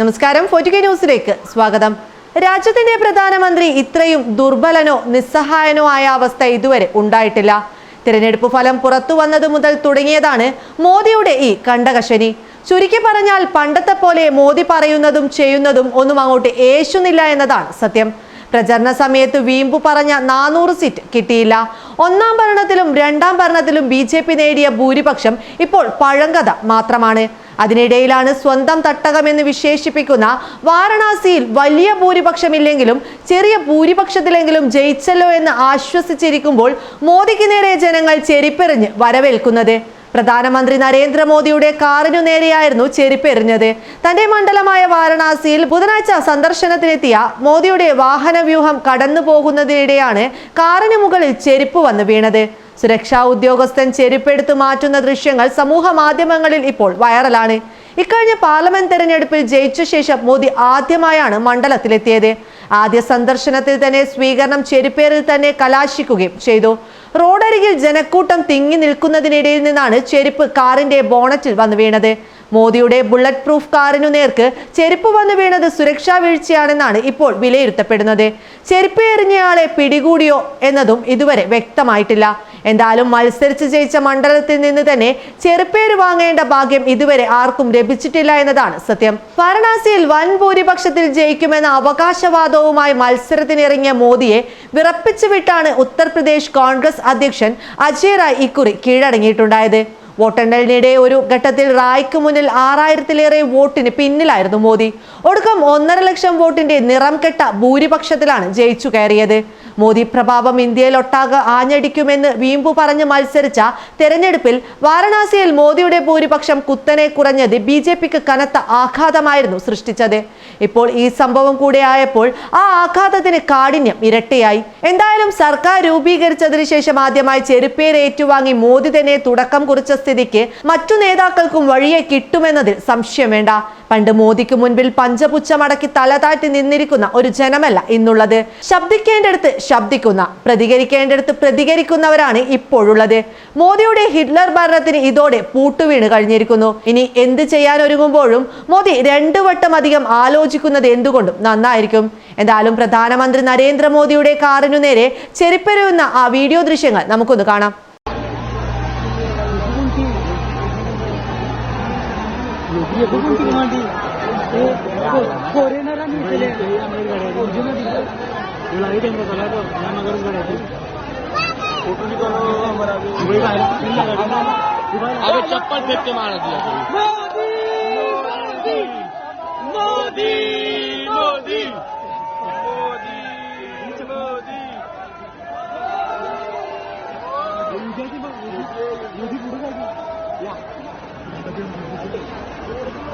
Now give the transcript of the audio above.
നമസ്കാരം. ഫോർട്ടുകെ ന്യൂസിലേക്ക് സ്വാഗതം. രാജ്യത്തിന്റെ പ്രധാനമന്ത്രി ഇത്രയും ദുർബലനോ നിസ്സഹായനോ ആയ അവസ്ഥ ഇതുവരെ ഉണ്ടായിട്ടില്ല. തിരഞ്ഞെടുപ്പ് ഫലം പുറത്തു വന്നതു മുതൽ തുടങ്ങിയതാണ് മോദിയുടെ ഈ കണ്ടകശനി. ചുരുക്കി പറഞ്ഞാൽ പണ്ടത്തെ പോലെ മോദി പറയുന്നതും ചെയ്യുന്നതും ഒന്നും അങ്ങോട്ട് ഏശുന്നില്ല എന്നതാണ് സത്യം. പ്രചരണ സമയത്ത് വീമ്പു പറഞ്ഞ നാനൂറ് സീറ്റ് കിട്ടിയില്ല. ഒന്നാം ഭരണത്തിലും രണ്ടാം ഭരണത്തിലും ബി നേടിയ ഭൂരിപക്ഷം ഇപ്പോൾ പഴങ്കഥ മാത്രമാണ്. അതിനിടയിലാണ് സ്വന്തം തട്ടകമെന്ന് വിശേഷിപ്പിക്കുന്ന വാരണാസിയിൽ വലിയ ഭൂരിപക്ഷമില്ലെങ്കിലും ചെറിയ ഭൂരിപക്ഷത്തിലെങ്കിലും ജയിച്ചല്ലോ എന്ന് ആശ്വസിച്ചിരിക്കുമ്പോൾ മോദിക്ക് നേരെ ജനങ്ങൾ ചെരിപ്പെറിഞ്ഞ് വരവേൽക്കുന്നത്. പ്രധാനമന്ത്രി നരേന്ദ്രമോദിയുടെ കാറിനു നേരെയായിരുന്നു ചെരുപ്പെറിഞ്ഞത്. തന്റെ മണ്ഡലമായ വാരണാസിയിൽ ബുധനാഴ്ച സന്ദർശനത്തിനെത്തിയ മോദിയുടെ വാഹനവ്യൂഹം കടന്നു പോകുന്നതിനിടെയാണ് കാറിന് മുകളിൽ ചെരുപ്പ് വന്ന് വീണത്. സുരക്ഷാ ഉദ്യോഗസ്ഥൻ ചെരുപ്പെടുത്തു മാറ്റുന്ന ദൃശ്യങ്ങൾ സമൂഹ മാധ്യമങ്ങളിൽ ഇപ്പോൾ വൈറലാണ്. ഇക്കഴിഞ്ഞ പാർലമെന്റ് തെരഞ്ഞെടുപ്പിൽ ജയിച്ച ശേഷം മോദി ആദ്യമായാണ് മണ്ഡലത്തിലെത്തിയത്. ആദ്യ സന്ദർശനത്തിൽ തന്നെ സ്വീകരണം ചെരുപ്പേറിൽ തന്നെ കലാശിക്കുകയും ചെയ്തു. റോഡരികിൽ ജനക്കൂട്ടം തിങ്ങി നിൽക്കുന്നതിനിടയിൽ നിന്നാണ് ചെരുപ്പ് കാറിന്റെ ബോണറ്റിൽ വന്നു വീണത്. മോദിയുടെ ബുള്ളറ്റ് പ്രൂഫ് കാറിനു നേർക്ക് ചെരുപ്പ് വന്നു വീണത് സുരക്ഷാ വീഴ്ചയാണെന്നാണ് ഇപ്പോൾ വിലയിരുത്തപ്പെടുന്നത്. ചെരുപ്പ് എറിഞ്ഞയാളെ പിടികൂടിയോ എന്നതും ഇതുവരെ വ്യക്തമായിട്ടില്ല. എന്തായാലും മത്സരിച്ച് ജയിച്ച മണ്ഡലത്തിൽ നിന്ന് തന്നെ ചെറുപ്പേര് വാങ്ങേണ്ട ഭാഗ്യം ഇതുവരെ ആർക്കും ലഭിച്ചിട്ടില്ല എന്നതാണ് സത്യം. വാരണാസിയിൽ വൻ ഭൂരിപക്ഷത്തിൽ ജയിക്കുമെന്ന അവകാശവാദവുമായി മത്സരത്തിനിറങ്ങിയ മോദിയെ വിറപ്പിച്ചുവിട്ടാണ് ഉത്തർപ്രദേശ് കോൺഗ്രസ് അധ്യക്ഷൻ അജയ് റായ് ഇക്കുറി കീഴടങ്ങിയിട്ടുണ്ടായത്. വോട്ടെണ്ണലിനിടെ ഒരു ഘട്ടത്തിൽ റായ്ക്ക് മുന്നിൽ ആറായിരത്തിലേറെ വോട്ടിന് പിന്നിലായിരുന്നു മോദി. ഒടുക്കം ഒന്നര ലക്ഷം വോട്ടിന്റെ നിറം കെട്ട ഭൂരിപക്ഷത്തിലാണ് ജയിച്ചു കയറിയത്. മോദി പ്രഭാവം ഇന്ത്യയിലൊട്ടാകെ ആഞ്ഞടിക്കുമെന്ന് വീമ്പു പറഞ്ഞ് മത്സരിച്ച തെരഞ്ഞെടുപ്പിൽ വാരണാസിയിൽ മോദിയുടെ ഭൂരിപക്ഷം കുത്തനെ കുറഞ്ഞത് ബി ജെ പിക്ക് കനത്ത ആഘാതമായിരുന്നു സൃഷ്ടിച്ചത്. ഇപ്പോൾ ഈ സംഭവം കൂടെയായപ്പോൾ ആ ആഘാതത്തിന് കാഠിന്യം ഇരട്ടിയായി. എന്തായാലും സർക്കാർ രൂപീകരിച്ചതിന് ശേഷം ആദ്യമായി ചെരുപ്പേര് ഏറ്റുവാങ്ങി മോദി തന്നെ തുടക്കം കുറിച്ച സ്ഥിതിക്ക് മറ്റു നേതാക്കൾക്കും വഴിയെ കിട്ടുമെന്നതിൽ സംശയം വേണ്ട. പണ്ട് മോദിക്ക് മുൻപിൽ പഞ്ചപുച്ഛമടക്കി തലതാഴ്ത്തി നിന്നിരിക്കുന്ന ഒരു ജനമല്ല ഇന്നുള്ളത്. ശബ്ദിക്കേണ്ടടുത്ത് ശബ്ദിക്കുന്ന പ്രതികരിക്കേണ്ടടുത്ത് പ്രതികരിക്കുന്നവരാണ് ഇപ്പോഴുള്ളത്. മോദിയുടെ ഹിറ്റ്ലർ ഭരണത്തിന് ഇതോടെ പൂട്ടുവീണ് കഴിഞ്ഞിരിക്കുന്നു. ഇനി എന്ത് ചെയ്യാൻ ഒരുങ്ങുമ്പോഴും മോദി രണ്ടു വട്ടം അധികം ആലോചിക്കുന്നത് എന്തുകൊണ്ടും നന്നായിരിക്കും. എന്തായാലും പ്രധാനമന്ത്രി നരേന്ദ്രമോദിയുടെ കാറിനു നേരെ ചെരിപ്പെരുന്ന ആ വീഡിയോ ദൃശ്യങ്ങൾ നമുക്കൊന്ന് കാണാം. एकोणती मांडी ते फॉरेनरांनी केले तुला हे। त्यांना झाला तो या नगरच घडायचे फोटोनी करो चप्पल फेकते महाराज